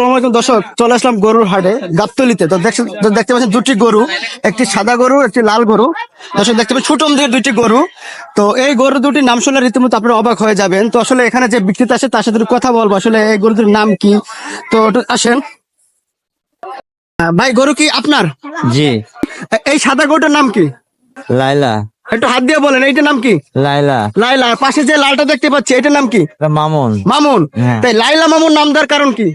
আসসালামাইকুম দর্শক চলে আসলাম গরুর হাটে গাবতলিতে। তো দেখছেন দেখতে পাচ্ছেন দুটি গরু একটি সাদা গরু একটি লাল গরু। দর্শক দেখতে পাচ্ছেন ছোট দিয়ে দুটি গরু। তো এই গরু দুটির নাম শুনলে রীতিমতো আপনারা অবাক হয়ে যাবেন। তো আসলে এখানে যে বিক্রেতা আছে তার সাথে কথা বলব। আসলে এই গরু দুটির নাম কি? তো আসেন। ভাই গরু কি আপনার? জি। এই সাদা গরুটার নাম কি? লাইলা একটু হাত দিয়ে বলেন এইটার নাম কি? লাইলা লাইলা পাশে যে লালটা দেখতে পাচ্ছি এটার নাম কি? মামুন। মামুন। হ্যাঁ। তাই লাইলা মামুন নাম দেওয়ার কারণ কি?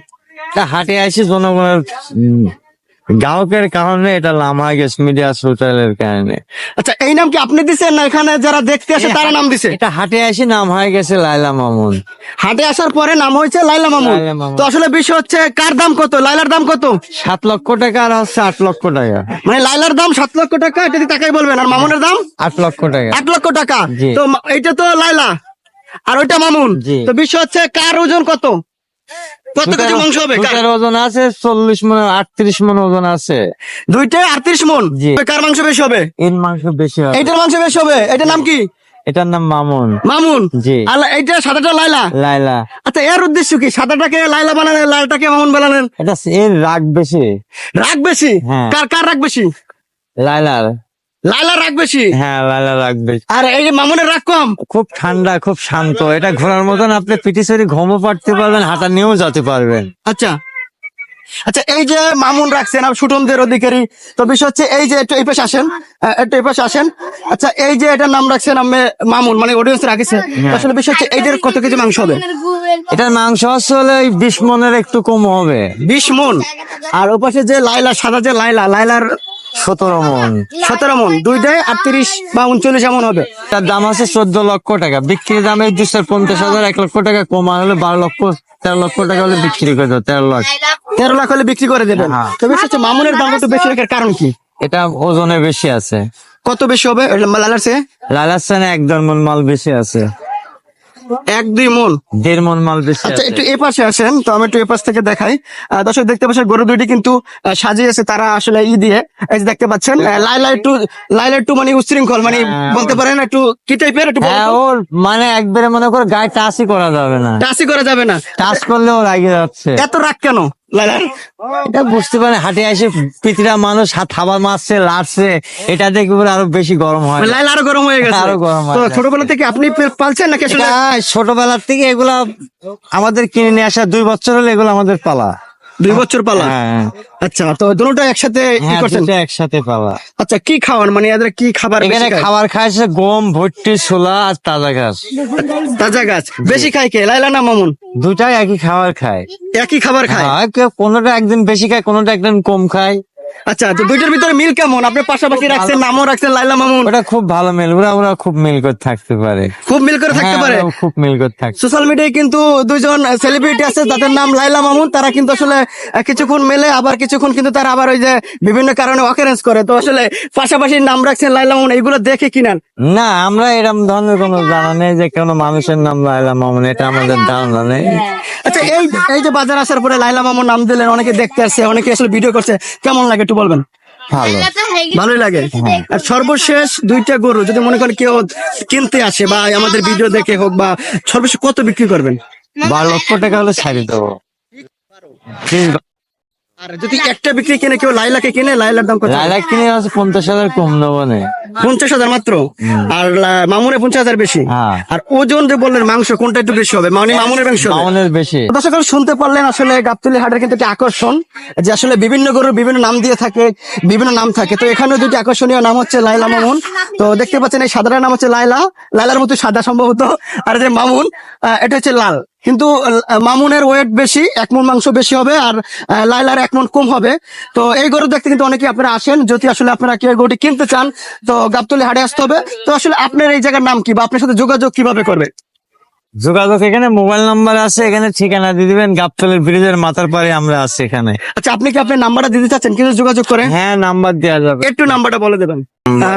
এটা হাটে আসি জনগণের গ্রাহকের কারণে এটা লামা গেছে মিডিয়া সোশ্যালের কারণে। আচ্ছা এই নাম কি আপনি দিছেন না এখানে যারা দেখতে আসে তারা নাম দিছে? এটা হাটে আসি নাম হয়ে গেছে লাইলা মামুন। হাটে আসার পরে নাম হয়েছে লাইলা মামুন। তো আসলে বিষয় হচ্ছে কার দাম কত? লাইলার দাম কত? সাত লক্ষ টাকা আর হচ্ছে আট লক্ষ টাকা। মানে লাইলার দাম সাত লক্ষ টাকা এটা টাকাই বলবেন। আর মামুনের দাম? আট লক্ষ টাকা। আট লক্ষ টাকা। তো এইটা তো লাইলা আর ওইটা মামুন। তো বিষয় হচ্ছে কার ওজন কত? কত কেজি মাংস হবে? কার? ওজন আছে চল্লিশ মন আটত্রিশ মন ওজন আছে। দুইটাই আটত্রিশ মন? জি। কার মাংস বেশি হবে? এর মাংস বেশি হবে। এইটার মাংস বেশি হবে। এটার নাম কি? এটার নাম মামুন। মামুন? জি। এইটা সাদাটা লাইলা লাইলা আচ্ছা এর উদ্দেশ্য কি? সাদাটাকে লাইলা বানালেন লালটাকে মামুন বানালেন? এটা এর রাগ বেশি। রাগ বেশি? হ্যাঁ। কার কার রাগ বেশি? লাইলার লাইলা রাগ বেশি? হ্যাঁ লাইলা রাগ বেশি। আর এই যে মামুনের রাগ কম? খুব ঠান্ডা খুব শান্ত। এটা ঘোরার মতন আপনি পিটিসরি ঘমও পাড়তে পারবেন হাঁটা নিয়েও যেতে পারবেন। আচ্ছা। আচ্ছা এই যে মামুন রাখছেন আর সুটনদের অধিকারী। তো বিষয় হচ্ছে এই যে একটু এই পাশে আসেন। একটু এই পাশে আসেন। আচ্ছা এই যে এটার নাম রাখছেন আমি মামুন মানে অডিয়েন্স রাখছে। আসলে বিষয় হচ্ছে এইটার কত কেজি মাংস হবে? এটার মাংস ওই বিশ মনের একটু কম হবে। বিশ মন। আর ওপাশে যে লাইলা সাদা যে লাইলা লাইলার সতেরো মন। সতেরো মন দুইটাই আটত্রিশ বা উনচল্লিশ এমন হবে। তার দাম আছে চোদ্দ লক্ষ টাকা। বিক্রির দাম দুশো পঞ্চাশ হাজার এক লক্ষ টাকা কমা হলে বারো লক্ষ তেরো লক্ষ টাকা হলে বিক্রি করে দেবো তেরো লাখ। তেরো লাখ হলে বিক্রি করে দেবেন। হ্যাঁ। তো হচ্ছে মামুনের দাম একটু বেশি রাখার কারণ কি? এটা ওজনে বেশি আছে। কত বেশি হবে? লাইলার সে লালাসানে এক মন মাল বেশি আছে। এক দুই মন দেড় মন মাল বেশি আচ্ছা একটু এ পাশে আসেন তো আমি একটু এ পাশ থেকে দেখাই। দর্শক দেখতে পাচ্ছেন গরু দুইটি কিন্তু আহ, সাজিয়েছে তারা আসলে ই দিয়ে। এই যে দেখতে পাচ্ছেন টু একটু লাইলা একটু মানে উচ্ছৃঙ্খল মানে বলতে পারেন একটু কি টাইপের একটু হ্যাঁ ওর মানে একবারে মনে করে গায়ে টাচই করা যাবে না। টাসি করা যাবে না। টাচ করলেও ও রাগে যাচ্ছে। এত রাগ কেন? এটা বুঝতে পারেন হাটে এসে পৃথিবীরা মানুষ হাত হাবা মারছে লাড়ছে। এটা দেখে পরে আরও বেশি গরম হয়। লাইল আরও গরম হয়ে গেছে। আরও গরম হয় ছোটবেলা থেকে আপনি পালছেন নাকি ছোটবেলার থেকে এগুলা আমাদের কিনে নিয়ে আসা দুই বছর হলে এগুলো আমাদের পালা। দুই বছর পালা? হ্যাঁ আচ্ছা তো দুটোটা একসাথে হ্যাঁ একসাথে পালা। আচ্ছা কি খাওয়ান? মানে এদের কি খাবার এখানে খায়? খাবার খাইছে গম ভুট্টি ছোলা আর তাজা ঘাস। তাজা গাছ বেশি খায় কে? লাইলা না মামুন? দুটাই একই খাবার খায়। একই খাবার খায়? হ্যাঁ কেউ কোনোটা একদিন বেশি খায় কোনোটা একদিন কম খায়। আচ্ছা তো দুইটার ভিতরে মিল কেমন? আপনি পাশাপাশি রাখছেন নামও রাখছেন লাইলা মামুন। ওটা খুব ভালো মিল ওরা ওরা খুব মিল করে থাকতে পারে। খুব মিল করে থাকতে হ্যাঁ, পারে? খুব মিল করে থাকতে সোশ্যাল মিডিয়ায় কিন্তু দুইজন সেলিব্রিটি আছে নাম লাইলা মামুন। তারা কিন্তু আসলে কিছুক্ষণ মেলে আবার কিছুক্ষণ কিন্তু তারা আবার ওই যে বিভিন্ন কারণে অকারেন্স করে। তো আসলে পাশাপাশি নাম রাখছেন লাইলা মামুন এইগুলো দেখে কিনান না আমরা এরকম ধরনের কোনো জানা নেই যে কোনো মানুষের নাম লাইলা মামুন এটা আমাদের ধারণা নেই। আচ্ছা এই এই যে বাজার আসার পরে লাইলা মামুন নাম দিলেন অনেকে দেখতে আসছে অনেকে আসলে ভিডিও করছে কেমন লাগে একটু বলবেন? ভালো। ভালোই লাগে। আর সর্বশেষ দুইটা গরু যদি মনে করেন কেউ কিনতে আসে বা আমাদের ভিডিও দেখে হোক বা সর্বশেষ কত বিক্রি করবেন? বারো লক্ষ টাকা হলে ছাড়ি দেবো। আর যদি একটা বিক্রি কিনে কেউ লাইলাকে কিনে লাইলার দাম কত? লাইলা কিনে আছে পঞ্চাশ হাজার কম নেব না। পঞ্চাশ হাজার মাত্র? আর মামুনে পঞ্চাশ হাজার বেশি। হ্যাঁ। আর ওজন যে বললেন মাংস কোনটা একটু বেশি হবে? মানে মামুনের মাংস। মামুনের বেশি। দর্শক শুনতে পারলেন আসলে গাবতলি হাটের কিন্তু একটি আকর্ষণ যে আসলে বিভিন্ন গরুর বিভিন্ন নাম দিয়ে থাকে বিভিন্ন নাম থাকে। তো এখানে দুটি আকর্ষণীয় নাম হচ্ছে লাইলা মামুন। তো দেখতে পাচ্ছেন এই সাদার নাম হচ্ছে লাইলা। লাইলার মতো সাদা সম্ভবত। আর যে মামুন আহ, এটা হচ্ছে লাল। কিন্তু মামুনের ওয়েট বেশি এক মন মাংস বেশি হবে আর লাইলার এক মন কম হবে। তো এই গরু দেখতে কিন্তু অনেকে আপনারা আসেন যদি আসলে আপনারা কেউ গরুটি কিনতে চান তো গাবতলি হাটে আসতে হবে। তো আসলে আপনার এই জায়গার নাম কি বা আপনার সাথে যোগাযোগ কীভাবে করবে? যোগাযোগ এখানে মোবাইল নাম্বার আছে এখানে ঠিকানা দিয়ে দিবেন গাবতলের ব্রিজের মাথার পারে আমরা আছি এখানে। আচ্ছা আপনি কি আপনার নাম্বারটা দিতে চাচ্ছেন? কিন্তু যোগাযোগ করে হ্যাঁ নাম্বার দেওয়া যাবে। একটু নাম্বারটা বলে দেবেন।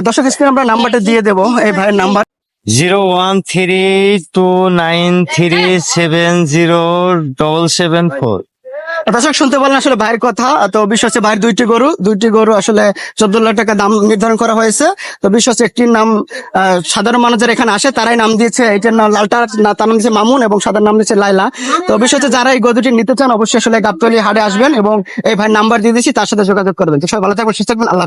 দর্শক আমরা নাম্বারটা দিয়ে দেবো এই ভাইয়ের number. Zero one three two nine three seven zero double seven four. দর্শক, শুনতে পারলেন আসলে ভাইয়ের কথা। তো বিশেষ হচ্ছে ভাইয়ের দুইটি গরু দুইটি গরু আসলে চোদ্দ লাখ টাকা দাম নির্ধারণ করা হয়েছে। তো বিশেষ হচ্ছে একটির নাম সাধারণ মানুষের এখানে আসে, তারাই নাম দিয়েছে, এটার নাম লালটা তার নাম দিয়েছে মামুন এবং সাধারণ নাম দিয়েছে লাইলা তো বিশেষ হচ্ছে যারা এই গরুটি নিতে চান, অবশ্যই আসলে গাবতলি হাটে আসবেন এবং এই ভাইয়ের নাম্বার দিয়ে দিয়েছি তার সাথে যোগাযোগ করবেন। সবাই ভালো থাকবেন, সুস্থ থাকবেন, আল্লাহ